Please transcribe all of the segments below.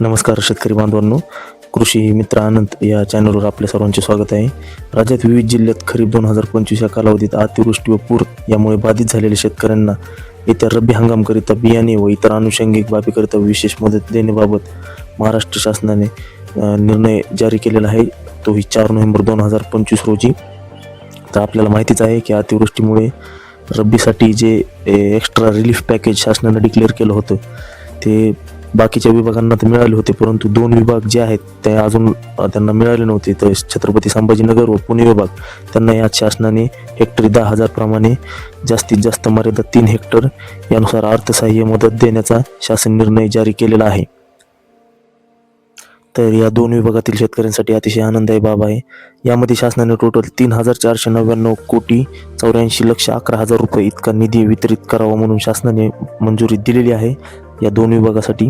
नमस्कार शेतकरी बांधवांनो. कृषी मित्र आनंद या चॅनलवर आपल्या सर्वांचे स्वागत आहे. राज्यात विविध जिल्ह्यात खरीप दोन हजार पंचवीस या कालावधीत अतिवृष्टी व पूर यामुळे बाधित झालेल्या शेतकऱ्यांना येत्या रब्बी हंगामकरिता बियाणे व इतर अनुषंगिक बाबीकरिता विशेष मदत देण्याबाबत महाराष्ट्र शासनाने निर्णय जारी केलेला आहे. तोही चार नोव्हेंबर दोन हजार पंचवीस रोजी. तर आपल्याला माहितीच आहे की अतिवृष्टीमुळे रब्बीसाठी जे एक्स्ट्रा रिलीफ पॅकेज शासनानं डिक्लेअर केलं होतं ते बाकीच्या विभागांना तर मिळाले होते परंतु दोन विभाग जे आहेत ते अजून त्यांना मिळाले नव्हते. तर छत्रपती संभाजीनगर व पुणे विभाग त्यांना या शासनाने हेक्टरी दहा हजार प्रमाणे जास्तीत जास्त मर्यादा तीन हेक्टर यानुसार अर्थसहाय्य मदत देण्याचा शासन निर्णय जारी केलेला आहे. तर या दोन विभागातील शेतकऱ्यांसाठी अतिशय आनंददायी बाब आहे. यामध्ये शासनाने टोटल तीन हजार चारशे नव्याण्णव कोटी चौऱ्याऐंशी लक्ष अकरा हजार रुपये इतका निधी वितरित करावा म्हणून शासनाने मंजुरी दिलेली आहे. या दोन विभागासाठी.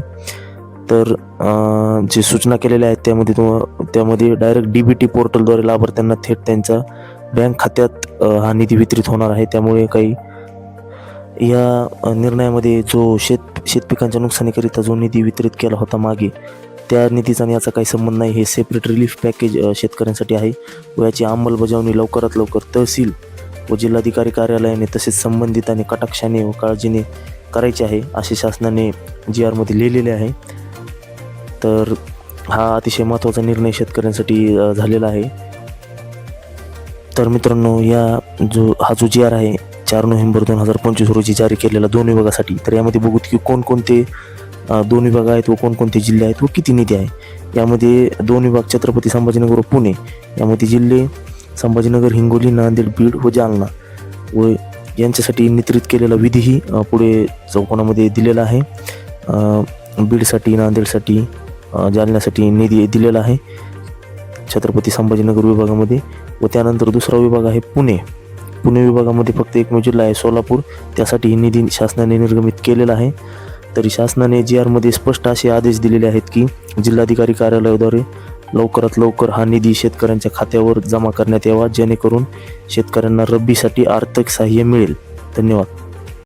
तर जे सूचना केलेल्या आहेत त्यामध्ये तो त्यामध्ये डायरेक्ट डी बी टी पोर्टलद्वारे लाभार्थ्यांना थेट त्यांच्या बँक खात्यात हा निधी वितरित होणार आहे. त्यामुळे काही या निर्णयामध्ये जो शेत शेतपिकांच्या नुकसानीकरिता जो निधी वितरित केला होता मागे त्या निधीचा आणि याचा काही संबंध नाही. हे सेपरेट रिलीफ पॅकेज शेतकऱ्यांसाठी आहे व याची अंमलबजावणी लवकरात लवकर तहसील व जिल्हाधिकारी कार्यालयाने तसेच संबंधित आणि कटाक्षाने व काळजीने करायचे आहे असे शासनाने जी आरमध्ये लिहिलेले आहे. तर हा अतिशय महत्त्वाचा निर्णय शेतकऱ्यांसाठी झालेला आहे. तर मित्रांनो या जो हा जो जी आर आहे चार नोव्हेंबर दोन हजार पंचवीस रोजी जारी केलेला दोन विभागासाठी तर यामध्ये बघूत की कोणकोणते दोन विभाग आहेत व कोणकोणते जिल्हे आहेत व किती निधी आहे. यामध्ये दोन विभाग छत्रपती संभाजीनगर व पुणे यामध्ये जिल्हे संभाजीनगर हिंगोली नांदेड बीड व जालना व यांच्यासाठी नियंत्रित केलेला विधीही पुढे चौकोनामध्ये दिलेला आहे. बीडसाठी नांदेडसाठी जालन्यासाठी निधी दिलेला आहे. छत्रपती संभाजीनगर विभागामध्ये व त्यानंतर दुसरा विभाग आहे पुणे. पुणे विभागामध्ये फक्त एकमेव जिल्हा आहे सोलापूर. त्यासाठी ही निधी शासनाने निर्गमित केलेला आहे. तरी शासनाने जी आरमध्ये स्पष्ट असे आदेश दिलेले आहेत की जिल्हाधिकारी कार्यालयाद्वारे लवकरात लवकर हा निधी शेतकऱ्यांच्या खात्यावर जमा करण्यात यावा जेणेकरून शेतकऱ्यांना रब्बीसाठी आर्थिक सहाय्य मिळेल. धन्यवाद.